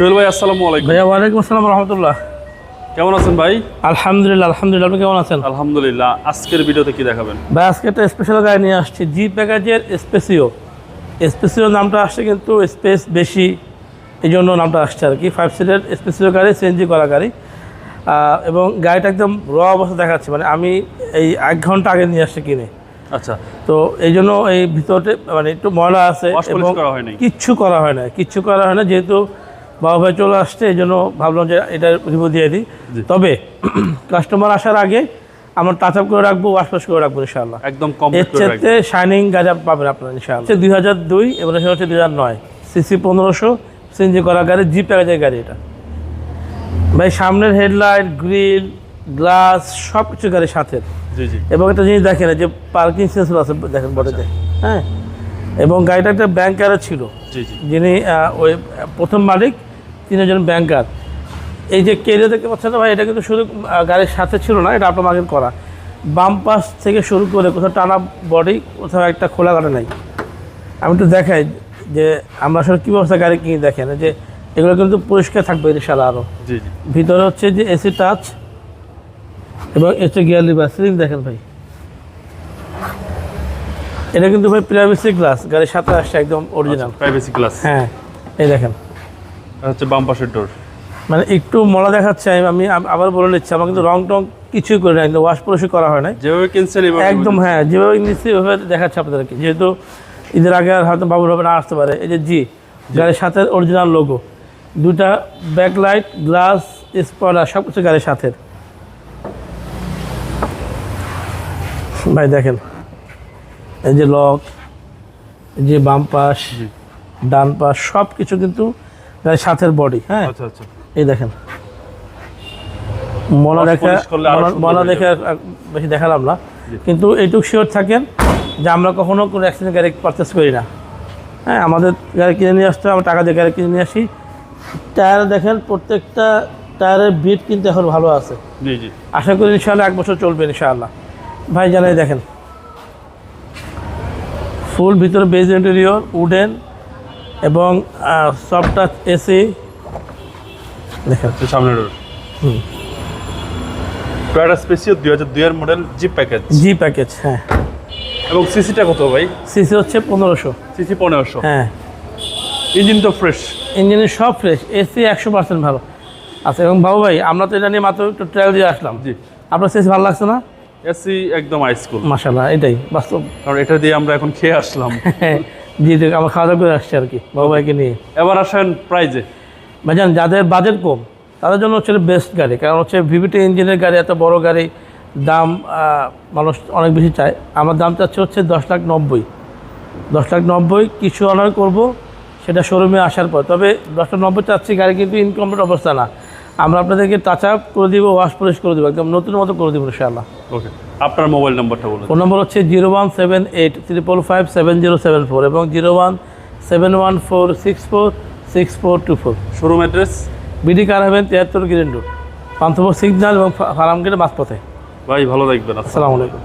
সোহেল ভাই আসসালামু আলাইকুম। ভাইয়া ওয়ালাইকুম আসসালাম রহমতুল্লাহ। কেমন আছেন ভাই? আলহামদুলিল্লাহ আলহামদুলিল্লাহ আপনি কেমন আছেন? আলহামদুলিল্লাহ। আজকের ভিডিওতে কি দেখাবেন? ভাই আজকে একটা স্পেশাল গাড়ি নিয়ে আসছি জি প্যাকেজের স্পেসিও স্পেসিও নামটা আসছে কিন্তু স্পেস বেশি এই জন্য নামটা আসছে আর কি। ফাইভ সিটের স্পেসিও গাড়ি সিএনজি করা গাড়ি। এবং গাড়িটা একদম র অবস্থা দেখাচ্ছে। মানে আমি এই এক ঘণ্টা আগে নিয়ে আসছি কিনে। আচ্ছা। তো এই জন্য এই ভিতরে মানে একটু ময়লা আছে এবং কিচ্ছু করা হয় না কিচ্ছু করা হয় না। যেহেতু বাবা ভাই চলে আসছে এই জন্য ভাবলাম যে এটা রিভিউ দিয়ে দিই। তবে কাস্টমার আসার আগে আমরা টাচ আপ করে রাখব ওয়াশ ওয়াশ করে রাখব ইনশাআল্লাহ। একদম এর কমপ্লিট চেয়ে শাইনিং গাজা পাবেন আপনার ইনশাআল্লাহ। দুই হাজার দুই এবং হচ্ছে দুই হাজার নয়। সিসি পনেরোশো সিএনজি করা গাড়ি জি প্যাকেজের গাড়ি এটা। ভাই সামনের হেডলাইট গ্রিল গ্লাস সব কিছু গাড়ির সাথে এবং একটা জিনিস দেখেন যে পার্কিং সেন্সর আছে দেখেন বডিতে হ্যাঁ? এবং গাড়িটা একটা ব্যাংকারে ছিল। যিনি ওই প্রথম মালিক তিনি একজন ব্যাংকার এই যে কেরিয়ার দেখতে পাচ্ছেন ভাই এটা কিন্তু শুধু গাড়ির সাথে ছিল না এটা আপনার মার্কেট করা। বাম পাশ থেকে শুরু করে কোথাও টানা বডি কোথাও একটা খোলা গাড়ি নাই। আমি একটু দেখাই যে আমরা আসলে কী ব্যবস্থা গাড়ি কিনে দেখেন যে এগুলো কিন্তু পরিষ্কার থাকবে ইনশাল্লাহ আরও ভিতরে হচ্ছে যে এসি টাচ এবং এসে গিয়ার লিভার সিলিং দেখেন ভাই। এটা কিন্তু ভাই প্রাইভেসি গ্লাস গাড়ির সাথে আসছে একদম অরিজিনাল প্রাইভেসি ক্লাস হ্যাঁ এই দেখেন। হচ্ছে বাম পাশের ডোর মানে একটু মলা দেখাচ্ছে আমি আবার বলে নিচ্ছি আমার কিন্তু রং টং কিছুই করে নাই কিন্তু ওয়াশ পলিশ করা হয় নাই। যেভাবে কিনছেন একদম হ্যাঁ যেভাবে নিচ্ছি ওইভাবে দেখাচ্ছে আপনাদেরকে যেহেতু ঈদের আগে আর হয়তো বাবুর হবে না আসতে পারে। এই যে জি গাড়ির সাথে অরিজিনাল লোগো দুটা ব্যাকলাইট গ্লাস স্পয়লার সব কিছু গাড়ির সাথে। ভাই দেখেন এই যে লক এই যে বাম পাশ ডান পাশ সব কিছু কিন্তু সাথের বডি হ্যাঁ? আচ্ছা আচ্ছা। এই দেখেন। মলা দেখা করলে মলা- দেখে বেশি দেখালাম না। কিন্তু এইটুকু শিওর থাকেন যে আমরা কখনো কোনো অ্যাক্সিডেন্ট গাড়ি পারচেস করি না। হ্যাঁ আমাদের গাড়ি কিনে নিয়ে আসতে আমরা টাকা দিয়ে গাড়ি কিনে নিয়ে আসি। টায়ার দেখেন প্রত্যেকটা টায়ারের বিট কিন্তু এখন ভালো আছে। আশা করি ইনশাআল্লাহ এক বছর চলবে ইনশাআল্লাহ। ভাই জানাই দেখেন। ফুল ভিতরে বেজ ইন্টেরিয়র উডেন এবং সফট টাচ এসি। দেখেন। Door hmm. টয়োটা স্পেসিও দুই হাজার দুইয়ের মডেল জিপ প্যাকেজ জি প্যাকেজ হ্যাঁ। এবং সিসিটা কত ভাই? সিসি হচ্ছে পনেরোশো। সিসি পনেরোশো। হ্যাঁ। ইঞ্জিন তো ফ্রেশ ইঞ্জিনের সব ফ্রেশ এসি একশো পার্সেন্ট ভালো। আচ্ছা এবং বাবু ভাই আমরা তো এটা নিয়ে মাত্র একটু ট্রায়াল দিয়ে আসলাম। জি। আপনার সিসি ভালো লাগছে না? এসি একদম আইসকুল মাসাল্লাহ এটাই বাস্তব। কারণ এটা দিয়ে আমরা এখন খেয়ে আসলাম। জি জি আমরা খাওয়া দাওয়া করে আসছি আর কি বাবু ভাইকে নিয়ে। এবার আসেন প্রাইজে ভাইজান যাদের বাজেট কম তাদের জন্য হচ্ছে বেস্ট গাড়ি কারণ হচ্ছে ভিভিটি ইঞ্জিনের গাড়ি এত বড় গাড়ি দাম মানুষ অনেক বেশি চায়। আমার দাম চাচ্ছে হচ্ছে দশ লাখ নব্বই। দশ লাখ নব্বই কিছু অনার করব সেটা শোরুমে আসার পর। তবে দশ লাখ নব্বই চাচ্ছি গাড়ি কিন্তু ইনকমপ্লিট অবস্থা না। আমরা আপনাদেরকে টাচ আপ করে দিব ওয়াশ পলিশ করে দেবো একদম নতুন মতো করে দেবো ইনশাআল্লাহ। ওকে আপনার মোবাইল নাম্বারটা বলুন। ফোন নম্বর হচ্ছে zero one seven eight triple five seven zero seven four এবং zero one seven one four six four six four two four. Showroom address BD car হবেন তিয়াত্তর গ্রিন রোড পান্থপুর সিগন্যাল এবং farm গেটের মাঝপথে ভাই ভালো থাকবেন আসসালামু আলাইকুম।